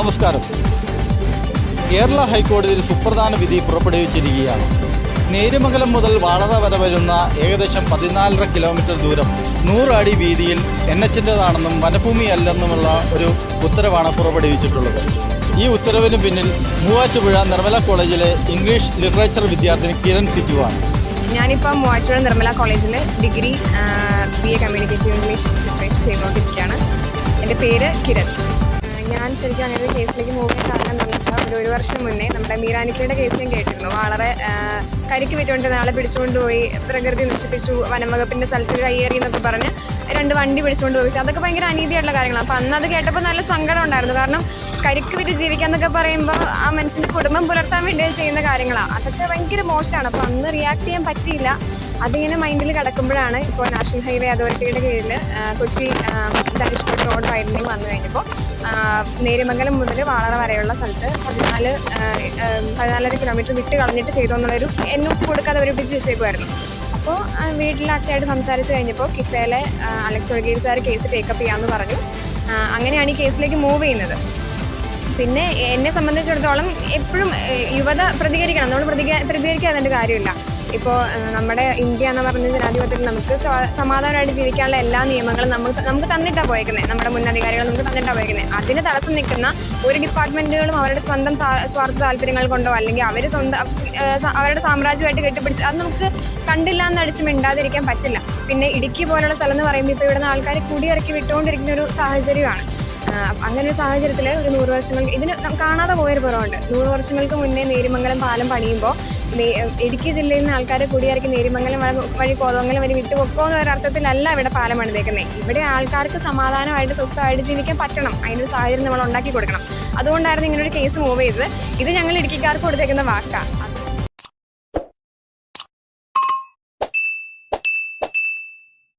നമസ്കാരം. കേരള ഹൈക്കോടതിയിൽ സുപ്രധാന വിധി പുറപ്പെടുവിച്ചിരിക്കുകയാണ്. നേരുമംഗലം മുതൽ വാളറ വരെ വരുന്ന ഏകദേശം പതിനാലര കിലോമീറ്റർ ദൂരം നൂറ് അടി വീതിയിൽ എൻ എച്ചിന്റെതാണെന്നും വനഭൂമി അല്ലെന്നുമുള്ള ഒരു ഉത്തരവാണ് പുറപ്പെടുവിച്ചിട്ടുള്ളത്. ഈ ഉത്തരവിന് പിന്നിൽ മൂവാറ്റുപുഴ നിർമ്മല കോളേജിലെ ഇംഗ്ലീഷ് ലിറ്ററേച്ചർ വിദ്യാർത്ഥിനി കിരൺ സിജുവാണ്. ഞാനിപ്പോൾ മൂവാറ്റുപുഴ നിർമ്മല കോളേജിൽ degree B A communicative English literature ചെയ്തുകൊണ്ടിരിക്കുകയാണ്. എന്റെ പേര് കിരൺ. ഞാൻ ശരിക്കും അങ്ങനെ ഒരു കേസിലേക്ക് മൂവ് ചെയ്യാൻ കാരണം എന്താണെന്ന് വെച്ചാൽ ഒരു ഒരു വർഷം മുന്നേ നമ്മുടെ മീരാനിക്കയുടെ കേസ് ഞാൻ കേട്ടിരുന്നു. വളരെ കരിക്ക് വിറ്റുകൊണ്ട് ആളെ പിടിച്ചുകൊണ്ട് പോയി പ്രകൃതി നശിപ്പിച്ചു വനംവകുപ്പിന്റെ സ്ഥലത്ത് കയ്യേറി എന്നൊക്കെ പറഞ്ഞ് രണ്ട് വണ്ടി പിടിച്ചുകൊണ്ട് പോയി. അതൊക്കെ ഭയങ്കര അനീതിയായിട്ടുള്ള കാര്യങ്ങളാണ് അപ്പം അന്ന് അത് കേട്ടപ്പോൾ നല്ല സങ്കടം ഉണ്ടായിരുന്നു. കാരണം കരിക്ക് വിറ്റ് ജീവിക്കുക എന്നൊക്കെ പറയുമ്പോൾ ആ മനുഷ്യന്റെ കുടുംബം പുലർത്താൻ വേണ്ടി ചെയ്യുന്ന കാര്യങ്ങളാണ് അതൊക്കെ ഭയങ്കര മോശമാണ് അപ്പോൾ അന്ന് റിയാക്ട് ചെയ്യാൻ പറ്റിയില്ല. അതിങ്ങനെ മൈൻഡിൽ കിടക്കുമ്പോഴാണ് ഇപ്പോൾ നാഷണൽ ഹൈവേ അതോറിറ്റിയുടെ കീഴിൽ കൊച്ചി ധനുഷ്കോട് റോഡ് വൈഡനിങ് വന്നു കഴിഞ്ഞപ്പോൾ നേര്യമംഗലം മുതൽ വാളറ വരെയുള്ള സ്ഥലത്ത് പതിനാല് പതിനാലര കിലോമീറ്റർ വിട്ട് കളഞ്ഞിട്ട് ചെയ്തു എന്നുള്ളൊരു എൻ ഒ സി കൊടുക്കാതെ അവർ പിടിച്ച് വെച്ചേക്കുമായിരുന്നു അപ്പോൾ വീട്ടിൽ അച്ഛയായിട്ട് സംസാരിച്ച് കഴിഞ്ഞപ്പോൾ കിഫയിലെ Alex Ozhukeri sir case take up ചെയ്യാമെന്ന് പറഞ്ഞു. അങ്ങനെയാണ് ഈ കേസിലേക്ക് മൂവ് ചെയ്യുന്നത്. പിന്നെ എന്നെ സംബന്ധിച്ചിടത്തോളം എപ്പോഴും യുവത പ്രതികരിക്കണം. നമ്മൾ പ്രതിക പ്രതികരിക്കാതെ കാര്യമില്ല. ഇപ്പോൾ നമ്മുടെ ഇന്ത്യ എന്ന് പറഞ്ഞ ജനാധിപത്യത്തിൽ നമുക്ക് സമാധാനമായിട്ട് ജീവിക്കാനുള്ള എല്ലാ നിയമങ്ങളും നമുക്ക് നമുക്ക് തന്നിട്ടാണ് പോയേക്കുന്നത് നമ്മുടെ മുന്നധികാരികൾ നമുക്ക് തന്നിട്ടാണ് പോയേക്കുന്നത് അതിന് തടസ്സം നിൽക്കുന്ന ഒരു ഡിപ്പാർട്ട്മെന്റുകളും അവരുടെ സ്വന്തം സ്വാർത്ഥ താല്പര്യങ്ങൾ കൊണ്ടോ അല്ലെങ്കിൽ അവർ സ്വന്തം അവരുടെ സാമ്രാജ്യമായിട്ട് കെട്ടിപ്പിടിച്ച് അത് നമുക്ക് കണ്ടില്ല എന്ന് അടിച്ച് മിണ്ടാതിരിക്കാൻ പറ്റില്ല. പിന്നെ ഇടുക്കി പോലുള്ള സ്ഥലം എന്ന് പറയുമ്പോൾ ഇപ്പോൾ ഇവിടുന്ന് ആൾക്കാർ കുടിയിറക്കി വിട്ടുകൊണ്ടിരിക്കുന്ന ഒരു സാഹചര്യമാണ്. അങ്ങനെ ഒരു സാഹചര്യത്തിൽ ഒരു നൂറ് വർഷങ്ങൾ ഇതിന് കാണാതെ പോയൊരു പുറമുണ്ട് നൂറ് വർഷങ്ങൾക്ക് മുന്നേ നേരിമംഗലം പാലം പണിയുമ്പോൾ ഇടുക്കി ജില്ലയിൽ നിന്ന് ആൾക്കാരെ കുടിയിറക്കി നേരിമംഗലം വഴി- കോതമംഗലം വഴി വിട്ടുപൊക്കോ എന്ന ഒരർത്ഥത്തിലല്ല ഇവിടെ പാലം പണിതേക്കുന്നത് ഇവിടെ ആൾക്കാർക്ക് സമാധാനമായിട്ട് സ്വസ്ഥമായിട്ട് ജീവിക്കാൻ പറ്റണം. അതിനൊരു സാഹചര്യം നമ്മൾ ഉണ്ടാക്കി കൊടുക്കണം. അതുകൊണ്ടായിരുന്നു ഇങ്ങനെ ഒരു കേസ് മൂവ് ചെയ്തത്. ഇത് ഞങ്ങൾ ഇടുക്കിക്കാർക്ക് കൊടുത്തേക്കുന്ന വാക്കാണ്